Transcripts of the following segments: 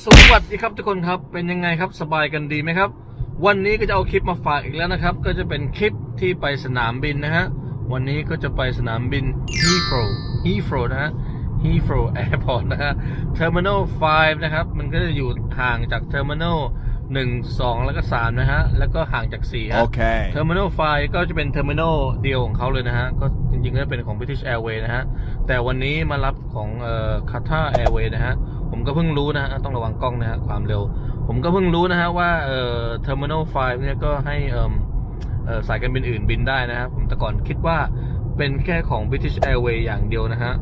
สวัสดีครับทุกคนครับเป็นยังไงครับสบายกันดีไหมครับ วันนี้ก็จะเอาคลิปมาฝากอีกแล้วนะครับ ก็จะเป็นคลิปที่ไปสนามบินนะฮะวันนี้ก็จะไปสนามบิน Heathrow Heathrow นะฮะ Heathrow Airport นะฮะ Terminal 5 นะครับ มันก็จะอยู่ห่างจาก Terminal 1 2 แล้วก็ 3 นะฮะ แล้วก็ห่างจาก4ฮะ Okay. Terminal 5 ก็จะเป็น Terminal เดียวของเขาเลยนะฮะ ก็จริงๆก็เป็นของ British Airways นะฮะ แต่วันนี้มารับของเอ่อ Qatar Airways นะฮะ ผมก็เพิ่งรู้นะฮะต้องระวังกล้องนะฮะความเร็ว ผมก็เพิ่งรู้นะฮะว่าเอ่อ Terminal 5เนี่ยก็ให้เอ่มเอ่อสายการบินอื่นบินได้นะฮะผมแต่ก่อนคิดว่าเป็นแค่ของ British Airways อย่างเดียวนะฮะ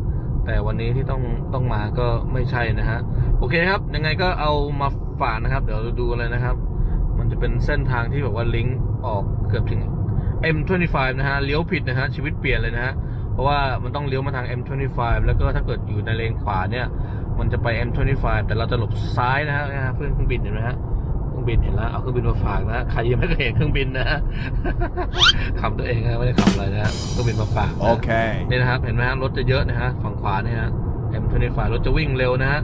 แต่วันนี้ที่ต้องต้องมาก็ไม่ใช่นะฮะโอเคครับ ยังไงก็เอามาฝากนะครับ เดี๋ยวเราดูเลยนะครับ มันจะเป็นเส้นทางที่แบบว่าลิงก์ออกเกือบถึง M25 นะฮะเลี้ยวผิดนะฮะชีวิตเปลี่ยนเลยนะฮะเพราะว่ามันต้องเลี้ยวมาทาง M25 แล้วก็ถ้าเกิดอยู่ในเลนขวาเนี่ย มันจะไป M25 แต่เราจะหลบซ้ายนะฮะนะฮะเพื่อนเครื่องบินเห็นไหมฮะเครื่องบินเห็นแล้วเอาเครื่องบินมาฝากนะฮะใครยังไม่เคยเห็นเครื่องบินนะฮะขำตัวเองนะไม่ได้ขำอะไรนะฮะเครื่องบินมาฝากนะ Okay. นี่นะครับเห็นไหมฮะรถจะเยอะนะฮะฝั่งขวาเนี่ยฮะ M25 รถจะวิ่งเร็วนะฮะ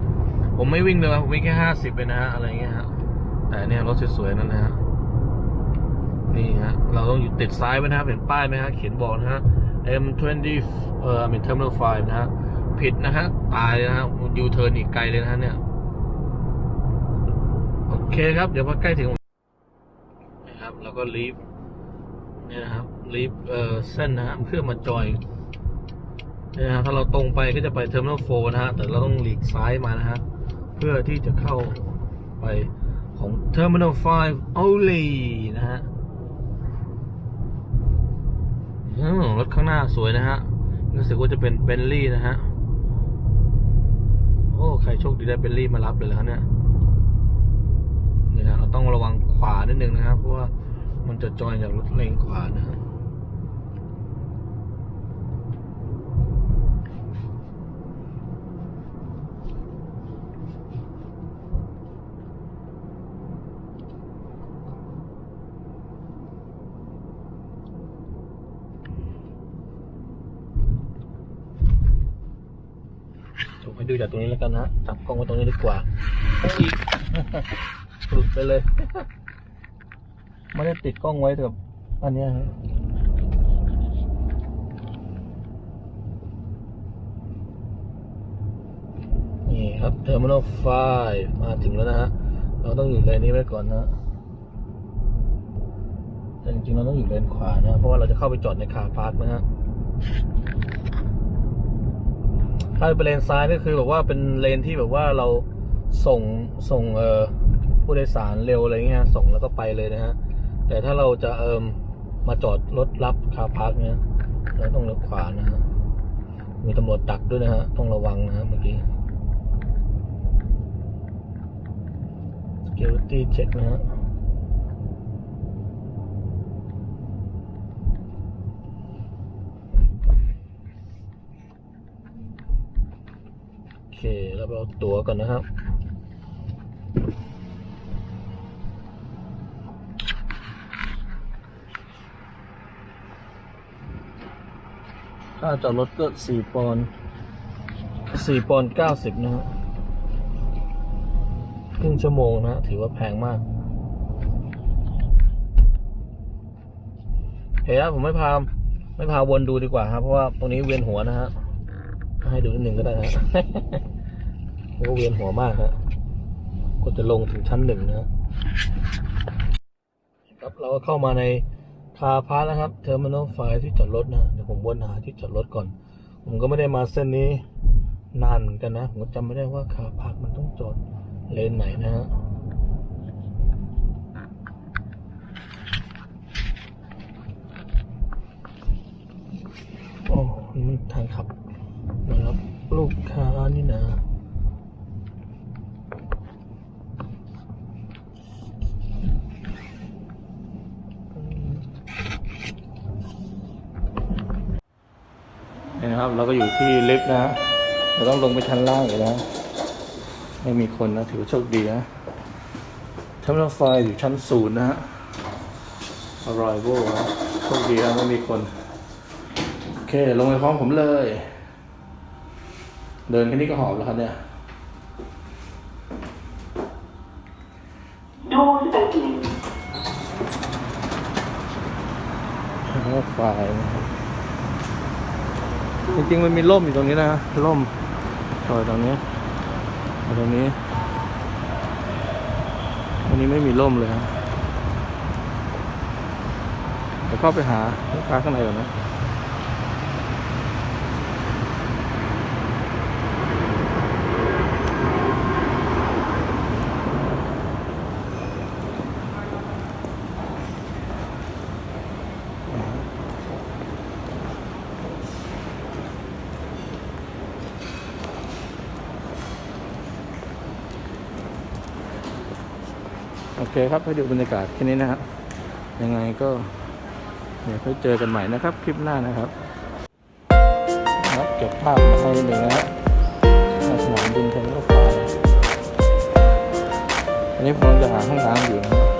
ผมไม่วิ่งเร็วผมวิ่งแค่ห้าสิบเองนะฮะอะไรเงี้ยฮะแต่เนี่ยรถสวยๆนั่นนะฮะนี่ฮะเราต้องอยู่ติดซ้ายไว้นะครับเห็นป้ายไหมฮะเขียนบอกนะฮะ M20 เอ่อเป็น Terminal 5นะฮะ ผิดนะฮะ ตายเลยนะฮะยูเทิร์นอีกไกลเลยนะฮะเนี่ย โอเคครับ เดี๋ยวพอใกล้ถึงนะครับ เราก็ลีฟเนี่ยนะครับลีฟเอ่อเส้นนะฮะเพื่อมาจอยเนี่ยนะครับถ้าเราตรงไปก็จะไป Terminal 4นะฮะ แต่เราต้องหลีกซ้ายมานะฮะ เพื่อที่จะเข้าไปของ Terminal 5 only นะฮะรถข้างหน้าสวยนะฮะ รู้สึกว่าจะเป็นเบนลี่นะฮะ โชคดีได้เบลลี่มารับเลยแล้วเนี่ยนี่นะเราต้องระวังขวานิดนึงนะครับเพราะว่ามันจะจอยจากรถเลนขวานะฮะ ผม ให้ดูจากตรงนี้แล้วกันนะจับกล้องไว้ตรงนี้ดีกว่าอีกหลุดไปเลย ไม่ได้ติดกล้องไว้กับอันนี้นี่ครับ Terminal 5มาถึงแล้วนะฮะ เราต้องอยู่เลนนี้ไว้ก่อนนะแต่จริงๆเราต้องอยู่เลนขวานะ เพราะว่าเราจะเข้าไปจอดในคาร์พาร์คนะฮะ ถ้าเป็นเลนซ้ายก็คือแบบว่าเป็นเลนที่แบบว่าเราส่งส่งเออผู้โดยสารเร็วอะไรเงี้ยส่งแล้วก็ไปเลยนะฮะแต่ถ้าเราจะเอิมมาจอดรถรับคาร์พักเนี่ยเราต้องเลี้ยวขวานะฮะมีตำรวจดักด้วยนะฮะต้องระวังนะฮะเมื่อกี้ security check นะฮะ เค เราไปเอาตั๋วก่อนนะครับ ค่าจอดรถก็สี่ปอนด์สี่ปอนด์เก้าสิบนะฮะครึ่งชั่วโมงนะฮะถือว่าแพงมากเฮ้ยผมไม่พาไม่พาวนดูดีกว่าครับ เพราะว่าตรงนี้เวียนหัวนะฮะ ให้ดูนิดหนึ่งก็ได้นะโอ้เวียนหัวมากฮะก็จะลงถึงชั้นหนึ่งนะครับเราก็เข้ามาในคาพาร์นะครับเทอร์มินอลไฟที่จอดรถนะเดี๋ยวผมวนหาที่จอดรถก่อน ผมก็ไม่ได้มาเส้นนี้นานเหมือนกันนะ ผมก็จำไม่ได้ว่าคาพาร์มันต้องจอดเลนไหนนะฮะโอ้นี่ทางขับ ลูกค้านี่นะนี่นะครับ เราก็อยู่ที่ลิฟต์นะฮะเราต้องลงไปชั้นล่างอยู่แล้วไม่มีคนนะ ถือว่าโชคดีนะเทอร์มินไฟอยู่ชั้นศูนย์นะฮะ arrival นะโชคดีนะไม่มีคน โอเค ลงไปพร้อมผมเลย เดินแค่นี้ก็หอบแล้วครับเนี่ย Doors opening. รถไฟนะครับจริงๆมันมีร่มอยู่ตรงนี้นะร่มต่อยตรงนี้ตรงนี้อันนี้ไม่มีร่มเลยครับเดี๋ยวเข้าไปหาลูกค้าข้างในก่อนนะ โอเคครับให้ดูบรรยากาศแค่นี้นะครับ ยังไงก็เดี๋ยวค่อยเจอกันใหม่นะครับ คลิปหน้านะครับครับเก็บภาพมาให้หนึ่งนะฮะสนามบินเทนนิสฟ้าอันนี้ผมจะหาห้องน้ำอยู่นะครับ